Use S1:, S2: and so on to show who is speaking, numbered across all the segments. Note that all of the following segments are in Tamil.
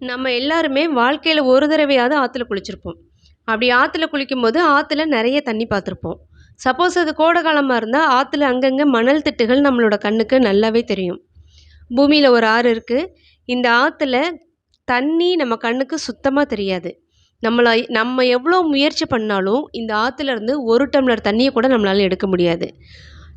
S1: நம்ம எல்லாருமே வாழ்க்கையில் ஒரு தடவையாவது ஆற்றுல குளிச்சிருப்போம். அப்படி ஆற்றுல குளிக்கும்போது ஆற்றுல நிறைய தண்ணி பார்த்துருப்போம். சப்போஸ் அது கோடை காலமாக இருந்தால் ஆற்றுல அங்கங்கே மணல் திட்டுகள் நம்மளோட கண்ணுக்கு நல்லாவே தெரியும். பூமியில் ஒரு ஆறு இருக்குது இந்த ஆற்றுல தண்ணி நம்ம கண்ணுக்கு சுத்தமாக தெரியாது. நம்மளை நம்ம எவ்வளோ முயற்சி பண்ணாலும் இந்த ஆற்றுலேருந்து ஒரு டம்ளர் தண்ணியை கூட நம்மளால் எடுக்க முடியாது.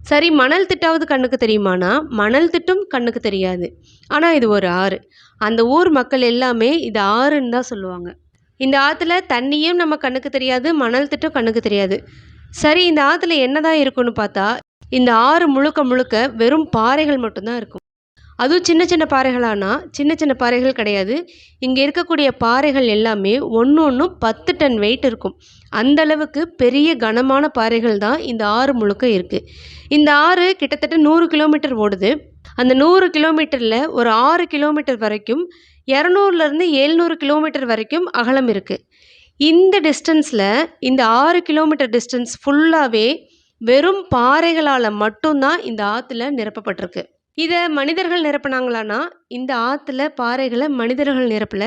S1: சரி மணல் திட்டாவது கண்ணுக்கு தெரியுமானா? மணல் திட்டும் கண்ணுக்கு தெரியாது. ஆனால் இது ஒரு ஆறு. அந்த ஊர் மக்கள் எல்லாமே இது ஆறுன்னு தான் சொல்லுவாங்க. இந்த ஆற்றுல தண்ணியும் நம்ம கண்ணுக்கு தெரியாது மணல் திட்டும் கண்ணுக்கு தெரியாது. சரி இந்த ஆற்றுல என்னதான் இருக்குன்னு பார்த்தா இந்த ஆறு முழுக்க முழுக்க வெறும் பாறைகள் மட்டும்தான் இருக்கும். அதுவும் சின்ன சின்ன பாறைகளானா? சின்ன சின்ன பாறைகள் கிடையாது. இங்கே இருக்கக்கூடிய பாறைகள் எல்லாமே ஒன்று ஒன்றும் பத்து டன் வெயிட் இருக்கும். அந்த அளவுக்கு பெரிய கனமான பாறைகள் தான் இந்த ஆறு முழுக்க இருக்குது இந்த ஆறு கிட்டத்தட்ட நூறு கிலோமீட்டர் ஓடுது. அந்த நூறு கிலோமீட்டரில் ஒரு ஆறு கிலோமீட்டர் வரைக்கும் இரநூறுலேருந்து எழுநூறு கிலோமீட்டர் வரைக்கும் அகலம் இருக்குது இந்த டிஸ்டன்ஸில் இந்த ஆறு கிலோமீட்டர் டிஸ்டன்ஸ் ஃபுல்லாகவே வெறும் பாறைகளால் மட்டும்தான் இந்த ஆற்றுல நிரப்பப்பட்டிருக்கு. இதை மனிதர்கள் நிரப்புனாங்களான்னா இந்த ஆற்றுல பாறைகளை மனிதர்கள் நிரப்பல.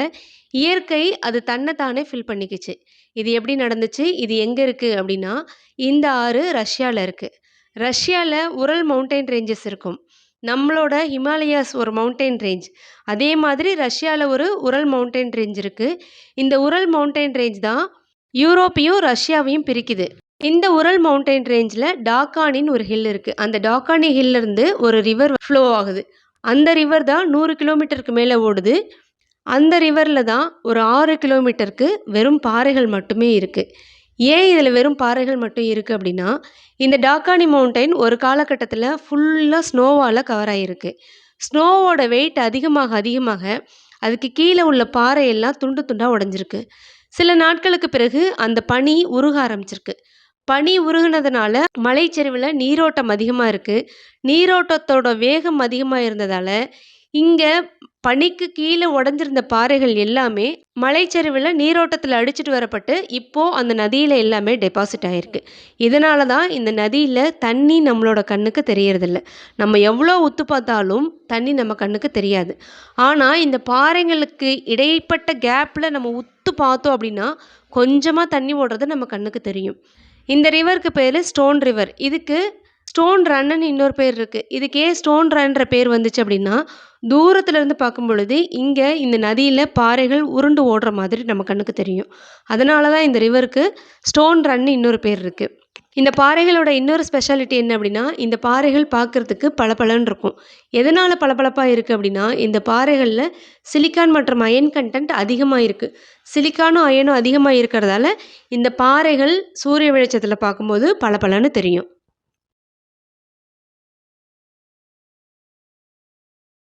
S1: இயற்கை அது தன்னை தானே ஃபில் பண்ணிக்கிச்சு. இது எப்படி நடந்துச்சு? இது எங்கே இருக்குது அப்படின்னா இந்த ஆறு ரஷ்யாவில் இருக்குது ரஷ்யாவில் உரல் மவுண்டைன் ரேஞ்சஸ் இருக்கும். நம்மளோட ஹிமாலயாஸ் ஒரு மவுண்டைன் ரேஞ்ச் அதே மாதிரி ரஷ்யாவில் ஒரு உரல் மவுண்டைன் ரேஞ்ச் இருக்குது இந்த உரல் மவுண்டைன் ரேஞ்ச் தான் யூரோப்பையும் ரஷ்யாவையும் பிரிக்குது. இந்த உரல் மவுண்டைன் ரேஞ்சில் டாக்கானின் ஒரு ஹில் இருக்குது அந்த டாக்கானி ஹில்லிருந்து ஒரு ரிவர் ஃப்ளோ ஆகுது. அந்த ரிவர் தான் நூறு கிலோமீட்டருக்கு மேலே ஓடுது. அந்த ரிவரில் தான் ஒரு ஆறு கிலோமீட்டருக்கு வெறும் பாறைகள் மட்டுமே இருக்குது ஏன் இதில் வெறும் பாறைகள் மட்டும் இருக்குது அப்படின்னா இந்த டாக்கானி மவுண்டைன் ஒரு காலகட்டத்தில் ஃபுல்லாக ஸ்னோவால் கவர் ஆகிருக்கு ஸ்னோவோட வெயிட் அதிகமாக அதிகமாக அதுக்கு கீழே உள்ள பாறையெல்லாம் துண்டு துண்டாக உடஞ்சிருக்கு. சில நாட்களுக்கு பிறகு அந்த பனி உருக ஆரம்பிச்சிருக்கு. பனி உருகுனதுனால மலைச்சரிவில் நீரோட்டம் அதிகமாக இருக்குது நீரோட்டத்தோட வேகம் அதிகமாக இருந்ததால் இங்கே பனிக்கு கீழே உடஞ்சிருந்த பாறைகள் எல்லாமே மலைச்சரிவில் நீரோட்டத்தில் அடிச்சிட்டு வரப்பட்டு இப்போது அந்த நதியில் எல்லாமே டெபாசிட் ஆகிருக்கு இதனால தான் இந்த நதியில் தண்ணி நம்மளோட கண்ணுக்கு தெரியறதில்ல. நம்ம எவ்வளோ உத்து பார்த்தாலும் தண்ணி நம்ம கண்ணுக்கு தெரியாது. ஆனால் இந்த பாறைங்களுக்கு இடைப்பட்ட கேப்பில் நம்ம உத்து பார்த்தோம் அப்படின்னா கொஞ்சமாக தண்ணி ஓடுறது நம்ம கண்ணுக்கு தெரியும். இந்த ரிவருக்கு பேர் ஸ்டோன் ரிவர் இதுக்கு ஸ்டோன் ரன்னுன்னு இன்னொரு பேர் இருக்குது இதுக்கு ஏன் ஸ்டோன் ரன்ற பேர் வந்துச்சு அப்படின்னா தூரத்துலேருந்து பார்க்கும் பொழுது இங்கே இந்த நதியில் பாறைகள் உருண்டு ஓடுற மாதிரி நம்ம கண்ணுக்கு தெரியும். அதனால தான் இந்த ரிவருக்கு ஸ்டோன் ரன்னு இன்னொரு பேர் இருக்குது இந்த பாறைகளோட இன்னொரு ஸ்பெஷாலிட்டி என்ன அப்படின்னா இந்த பாறைகள் பார்க்குறதுக்கு பளபளன்னு இருக்கும். எதனால் பளபளப்பாக இருக்குது அப்படின்னா இந்த பாறைகளில் சிலிக்கான் மற்றும் அயன் கண்டென்ட் அதிகமாக இருக்குது சிலிக்கானும் அயனும் அதிகமாக இருக்கிறதால இந்த பாறைகள் சூரிய வெளிச்சத்தில் பார்க்கும்போது பளபளன்னு தெரியும்.